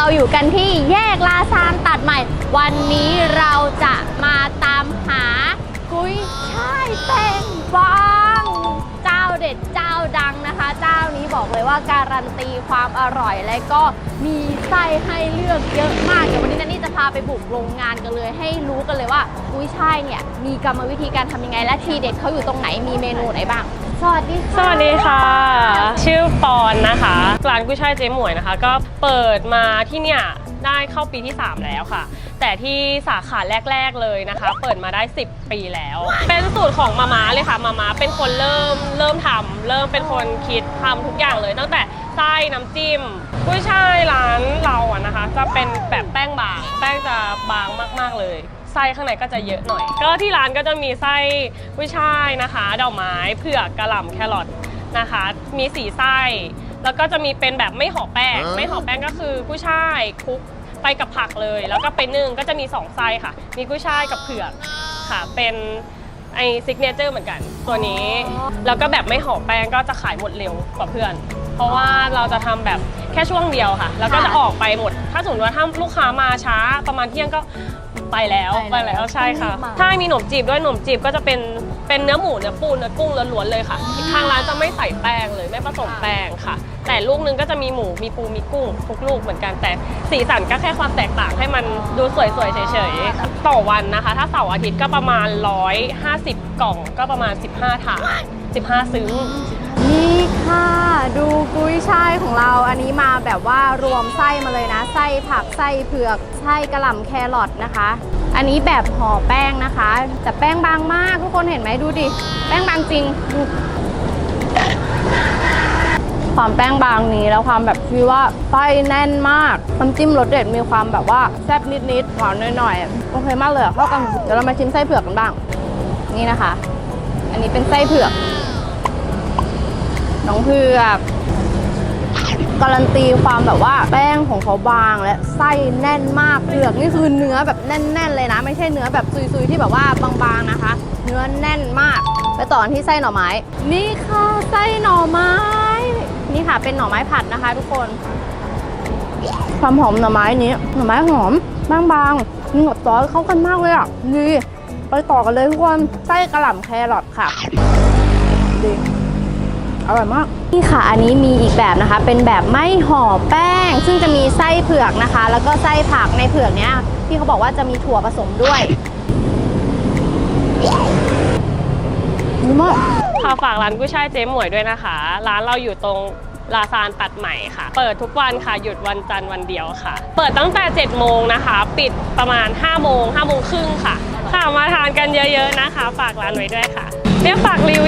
เราอยู่กันที่แยกลาซานตัดใหม่ วันนี้เราจะมาตามหากุ้ยช่ายแป้งบางเจ้าเด็ดเจ้าดังนะคะ เจ้านี้บอกเลยว่าการันตีความอร่อยและก็มีไส้ให้เลือกเยอะมากเดี๋ยววันนี้นันนี่จะพาไปบุกโรงงานกันเลย ให้รู้กันเลยว่ากุ้ยช่ายเนี่ยมีกรรมวิธีการทำยังไง และทีเด็ดเขาอยู่ตรงไหนมีเมนูไหนบ้าง สวัสดีค่ะ สวัสดีค่ะ ชื่อปอนนะคะ ร้านกุ้ยช่ายเจ๊หมวยนะคะ ก็เปิดมาที่เนี่ยได้เข้าปีที่ 3 แล้วค่ะ แต่ที่สาขาแรก ๆเลยนะคะ เปิดมาได้ 10 ปีแล้ว เป็นสูตรของมาม่าเลยค่ะมาม่าเป็นคนเริ่มเริ่มทำเริ่มเป็นคนคิดทำทุกอย่างเลยตั้งแต่ไส้น้ำจิ้มกุ้ยช่ายร้านเราอะนะคะ จะเป็นแบบแป้งบาง แป้งจะบางมากๆเลยไส้ข้างในก็จะเยอะหน่อย ก็ที่ร้านก็จะมีไส้กุ้ยช่ายนะคะดอกไม้เผือกกระหล่ำแครอทนะคะ มีสีไส้ แล้วก็จะมีเป็นแบบไม่ห่อแป้ง ไม่ห่อแป้งก็คือกุ้ยช่ายคลุกไปกับผักเลย แล้วก็เป็นนึ่งก็จะมีสองไส้ค่ะ มีกุ้ยช่ายกับเผือกค่ะ เป็นไอซิกเนเจอร์เหมือนกันตัวนี้ แล้วก็แบบไม่ห่อแป้งก็จะขายหมดเร็วกว่าเพื่อน เพราะว่าเราจะทำแบบแค่ช่วงเดียวค่ะ แล้วก็จะออกไปหมด ถ้าสมมติว่าถ้าลูกค้ามาช้าประมาณเที่ยงก็ ไปแล้วไปไปแล้วแล้ว ใช่ค่ะรีบมา ถ้ามีหนมจีบด้วยหนมจีบก็จะเป็นเป็นเนื้อหมูเนื้อปูเนื้อกุ้งล้วนๆเลยค่ะทางร้านจะไม่ใส่แป้งเลยไม่ผสมแป้งค่ะ แต่ลูกนึงก็จะมีหมูมีปูมีกุ้งทุกลูกเหมือนกันแต่สีสันก็แค่ความแตกต่างให้มันดูสวยๆเฉยๆต่อวันนะคะ ถ้าเสาร์อาทิตย์ก็ประมาณ 150 กล่องก็ประมาณ 15 ถาด15 ซึ้งนี่ค่ะดูกุ้ ยช่ายของเราอันนี้มาแบบว่ารวมไส้มาเลยนะ ไส้ผักไส้เผือกไส้กระหล่ำแครอทนะคะ อันนี้แบบห่อแป้งนะคะแต่แป้งบางมากทุกคนเห็นไหมดูดิ แป้งบางจริงดูความแป้งบางนี้แล้วความแบบคือว่าไส้แน่นมากน้ำจิ้มรสเด็ดมีความแบบว่าแซ่บนิดๆหวานหน่อยๆโอเคมากเลยเข้ากันเดี๋ยวเรามาชิมไส้เผือกกันบ้าง นี่นะคะ อันนี้เป็นไส้เผือกน้องเผือก การันตีความแบบว่าแป้งของเขาบางและไส้แน่นมากเผือกนี่คือเนื้อแบบแน่น ๆ เลยนะ ไม่ใช่เนื้อแบบซุยๆที่แบบว่าบางๆนะคะ เนื้อแน่นมาก ไปต่อนที่ไส้หน่อไม้ นี่ค่ะไส้หน่อไม้ นี่ค่ะเป็นหน่อไม้ผัดนะคะ ทุกคน ความหอมหน่อไม้นี้หน่อไม้หอมบางๆมีกับซอสเข้ากันมากเลยอะดีไปต่อกันเลยทุกคนไส้กระหล่ำแครอทค่ะดี อร่อยมาก นี่ค่ะ อันนี้มีอีกแบบนะคะ เป็นแบบไม่ห่อแป้ง ซึ่งจะมีไส้เผือกนะคะ แล้วก็ไส้ผักในเผือกเนี้ยที่เขาบอกว่าจะมีถั่วผสมด้วยดีมากค่ะฝากร้านกุ้ยช่ายเจ๊หมวยด้วยนะคะ ร้านเราอยู่ตรงลาซานตัดใหม่ค่ะ เปิดทุกวันค่ะ หยุดวันจันทร์วันเดียวค่ะ เปิดตั้งแต่ 7 โมงนะคะ ปิดประมาณ 5 โมง5โมงครึ่งค่ะ ค่ะ มาทานกันเยอะๆนะคะ ฝากร้านไว้ด้วยค่ะเรียฝากรีวิว